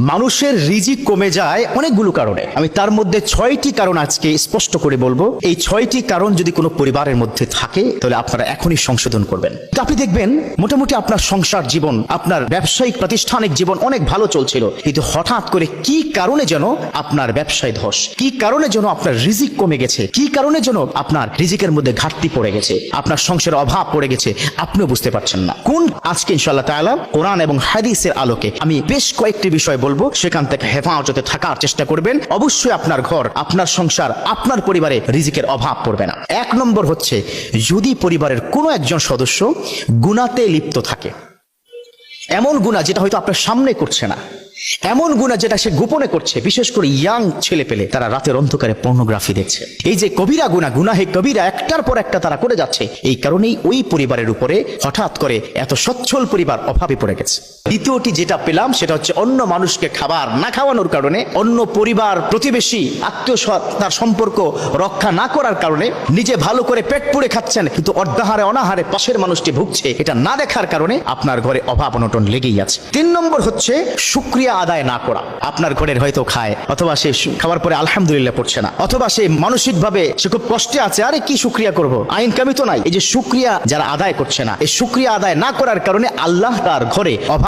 মানুষের রিজিক কমে যায় অনেকগুলো কারণে। আমি তার মধ্যে ছয়টি কারণ আজকে স্পষ্ট করে বলব। এই ছয়টি কারণ যদি কোনো পরিবারের মধ্যে থাকে, তাহলে আপনারা এখনই সংশোধন করবেন। তো আপনি দেখবেন, মোটামুটি আপনার সংসার জীবন, আপনার ব্যবসায়িক প্রাতিষ্ঠানিক জীবন অনেক ভালো চলছিল। কিন্তু হঠাৎ করে কি কারণে যেন আপনার ব্যবসায় ধস? কি কারণে যেন আপনার রিজিক কমে গেছে? কি কারণে যেন আপনার রিজিকের মধ্যে ঘাটতি পড়ে গেছে? আপনার সংসারের অভাব পড়ে গেছে, আপনিও বুঝতে পারছেন না। কোন আজকে ইনশাল্লাহ তাআলা কোরআন এবং হাদিসের আলোকে আমি বেশ কয়েকটি বিষয় বলব, সেখান থেকে হেফাজতে থাকার চেষ্টা করবেন। অবশ্যই আপনার ঘর, আপনার সংসার, আপনার পরিবারে রিজিকের অভাব পড়বে না। এক নম্বর হচ্ছে, যদি পরিবারের কোনো একজন সদস্য গুনাতে লিপ্ত থাকে, এমন গুণা যেটা হয়তো আপনার সামনে করছে না এমন গুণা যেটা সে গোপনে করছে, বিশেষ করে ইয়াং ছেলে পেলে, তারা রাতের অন্ধকারে পর্নোগ্রাফি দেখছে। এই যে কবিরা গুণা গুনাহে কবিরা, একটার পর একটা তারা করে যাচ্ছে। এই কারণেই ওই পরিবারের উপরে হঠাৎ করে এত সচ্ছল পরিবার অভাবে পড়ে গেছে। দ্বিতীয়টি যেটা পেলাম, সেটা হচ্ছে অন্য মানুষকে খাবার না খাওয়ানোর কারণে, অন্য পরিবার প্রতিবেশী, আত্মীয় তার সম্পর্ক রক্ষা না করার কারণে নিজে ভালো করে পেট পুড়ে খাচ্ছেন, কিন্তু অর্ধাহারে, অনাহারে পাশের মানুষটি ভুগছে। এটা না দেখার কারণে আপনার ঘরে অভাব অনটন লেগেই আছে। তিন নম্বর হচ্ছে শুক্রিয়া আদায় না করা। আপনার ঘরের হয়তো খায়, অথবা সে খাবার পরে আলহামদুলিল্লাহ পড়ছে না, অথবা সে মানসিক ভাবে সে খুব কষ্টে আছে, আরে কি শুক্রিয়া করব? আইন কামি তো নাই। এই যে শুক্রিয়া যারা আদায় করছে না, এই শুক্রিয়া আদায় না করার কারণে আল্লাহ তার ঘরে অভাব